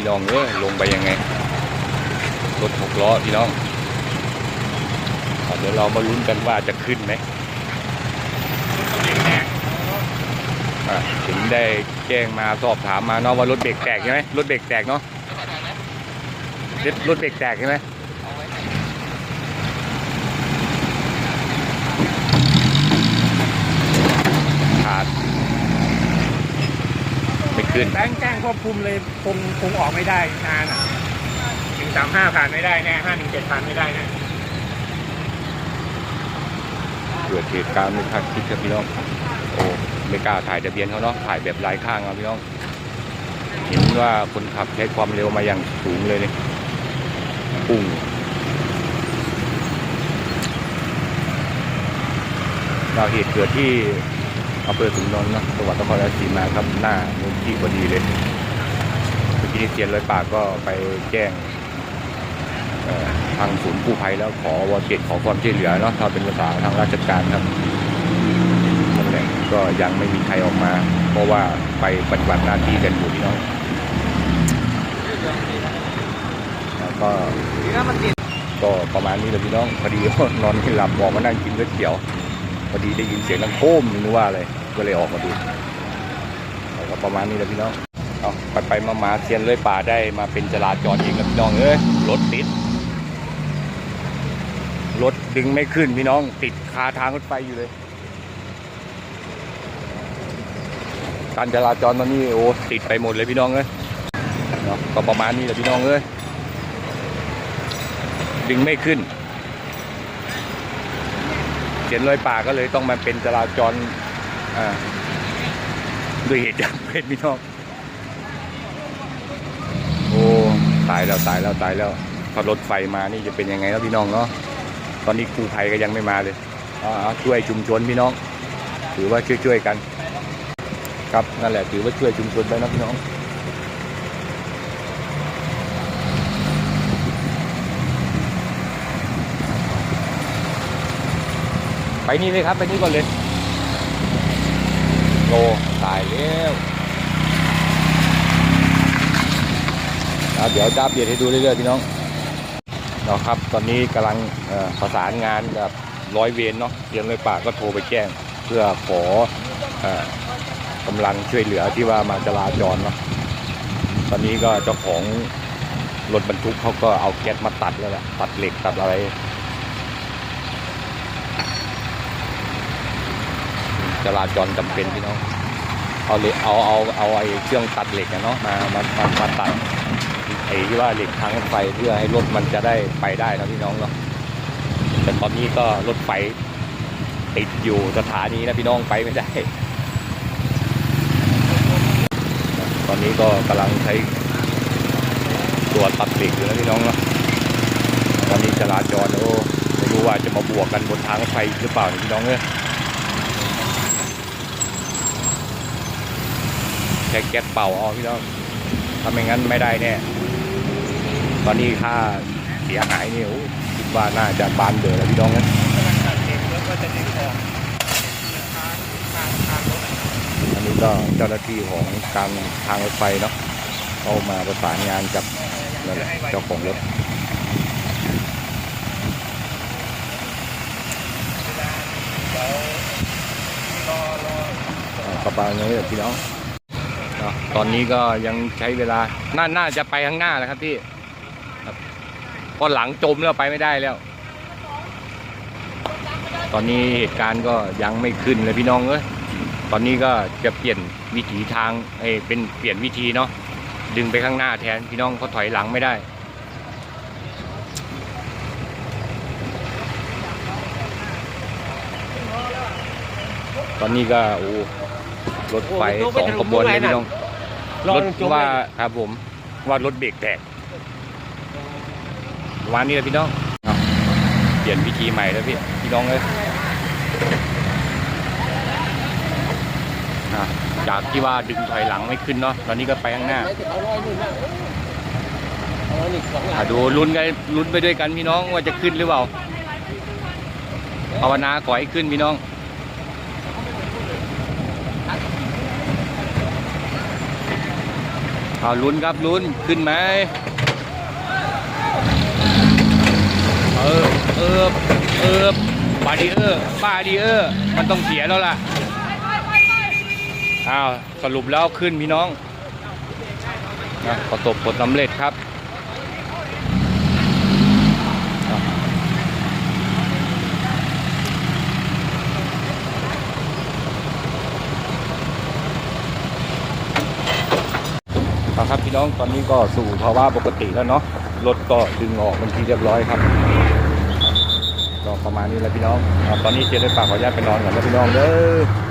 พี่น้องเออลงไปยังไงรถหกล้อพี่น้องเดี๋ยวเรามาลุ้นกันว่าจะขึ้นไหมถึงได้แจ้งมาสอบถามมาเนาะว่ารถเบรกแตกใช่ไหมรถเบรกแตกเนาะรถเบรกแตกใช่ไหมขาดไม่ ขึ้นแบงค์แจ้งควบคุมเลยคงคงออกไม่ได้นานอะหนึ่งสามห้าผ่านไม่ได้แน่ห้าหนึ่งเจ็ดผ่านไม่ได้แน่เกิดเหตุการณ์ไม่คาดคิดครับพี่น้องโอ้ไม่กล้าถ่ายทะเบียนเขาเนาะถ่ายแบบลายข้างเอาพี่น้องเห็นว่าคนขับใช้ความเร็วมาอย่างสูงเลยเนี่ยปุ่งเราเหตุเกิดที่ อำเภอสุนทรนะจังหวัดนครราชสีมาครับหน้ามูลที่พอดีเลยเมื่อกี้เซียนร้อยปากก็ไปแจ้งทางศูนย์กู้ภัยแล้วขอวอเกตขอความช่วยเหลือเนาะถ้าเป็นภาษาทางราชการครับนั่นแหละก็ยังไม่มีใครออกมา เพราะว่าไปปฏิบัติหน้าที่กันอยู่พี่น้องแล้วก็ก็ประมาณนี้เลยพี่น้องพอดีนอนไม่หลับบอกมานั่งกินก๋วยเตี๋ยวพอดีได้ยินเสียงดังโค้มนึกว่าอะไร ก็เลยออกมาดูก็ประมาณนี้เลยพี่น้องเอาไปไปมามาเซียนเลยป่าได้มาเป็นจราจรเองกับพี่น้องเอ้ยรถติดรถดึงไม่ขึ้นพี่น้องติดคาทางรถไฟอยู่เลย การจราจรตอนนี้โอ้ติดไปหมดเลยพี่น้องเอ้ยก็ประมาณนี้แหละพี่น้องเอ้ยดึงไม่ขึ้นเซียนเลยป่าก็เลยต้องมาเป็นจราจร ด้วยเหตุจำเป็นพี่น้องโอ้ตายแล้วตายแล้วตายแล้วถ้ารถไฟมานี่จะเป็นยังไงแล้วพี่น้องเนาะตอนนี้กู้ภัยก็ยังไม่มาเลยเอาช่วยชุมชนพี่น้อง ถือว่าช่วยช่วยๆกัน ครับนั่นแหละถือว่าช่วยชุมชนไปนะพี่น้องไปนี่เลยครับ ไปนี่ก่อนเลย โอ้ตายแล้วเดี๋ยวจะอัปเดตให้ดูเรื่อยๆพี่น้องเนาะครับ ตอนนี้กำลังประสานงานกับร้อยเวรเนาะเรียนเลยป่ากก็โทรไปแจ้ง เพื่อขอเอ่อกำลังช่วยเหลือที่ว่ามาจราจรเนาะตอนนี้ก็เจ้าของรถบรรทุกเขาก็เอาแก๊สมาตัดแล้วแหละตัดเหล็กตัดอะไร จราจรจำเป็นพี่น้อง เอาเหล็กเอาเอาเอาไอ้เครื่องตัดเหล็กอะเนาะมามามามาตัดไอ้ที่ว่าเหล็กทางรถไฟเพื่อให้รถมันจะได้ไปได้นะพี่น้องเนาะแต่ตอนนี้ก็รถไฟติดอยู่สถานีนะพี่น้องไปไม่ได้ ตอนนี้ก็กำลังใช้ตัวตัดเหล็กอยู่นะพี่น้องเนาะตอนนี้จราจรโอ้ไม่รู้ว่าจะมาบวกกันบนทางรถไฟหรือเปล่าพี่น้องเอ้ย แค่แก๊สเป่าเอาพี่น้องถ้าไม่งั้นไม่ได้แน่ตอนนี้ค่าเสียหายเนี่โอ้คิดว่าน่าจะบานเดือแล้วพี่น้องนะอันนี้ก็เจ้าหน้าที่ของการทางรถไฟเนาะเข้ามาประสานงานกับนั่นแหละเจ้าของรถเดี๋ยวรอรออ่าประมาณนี้แหละพี่น้อง ตอนนี้ก็ยังใช้เวลาน่าน่าจะไปข้างหน้าแหละครับพี่ครับเพราะหลังจมแล้วไปไม่ได้แล้ว ตอนนี้เหตุการณ์ก็ยังไม่ขึ้นเลยพี่น้องเอ้ยตอนนี้ก็จะเปลี่ยนวิถีทางเอ้เป็นเปลี่ยนวิธีเนาะดึงไปข้างหน้าแทนพี่น้องเขาถอยหลังไม่ได้ ตอนนี้ก็โอ้ รถไฟสองขบวนเลยพี่น้องรอรถจนจบว่าเลย ครับผมว่ารถเบรกแตกประมาณนี้เลยพี่น้องเอาเปลี่ยนวิธีใหม่แล้วพี่พี่น้องเลยอะจากที่ว่าดึงถอยหลังไม่ขึ้นเนาะตอนนี้ก็ไปข้างหน้าอะดูลุ้นกันลุ้นไปด้วยกันพี่น้องว่าจะขึ้นหรือเปล่าภาวนาขอให้ขึ้นพี่น้อง เอาลุ้นครับลุ้นขึ้นไหมเออเออเออบาดีเออร์บาดีเออร์มันต้องเสียแล้วล่ะอ้าวสรุปแล้วขึ้นพี่น้องนะประสบผลสำเร็จครับอะเอา ครับพี่น้องตอนนี้ก็สู่ภาวะปกติแล้วเนาะรถก็ดึงออกเป็นที่เรียบร้อยครับก็ประมาณนี้แหละพี่น้องตอนนี้เจเลยปากขออนุญาตไปนอนก่อนแล้วพี่น้องเด้อ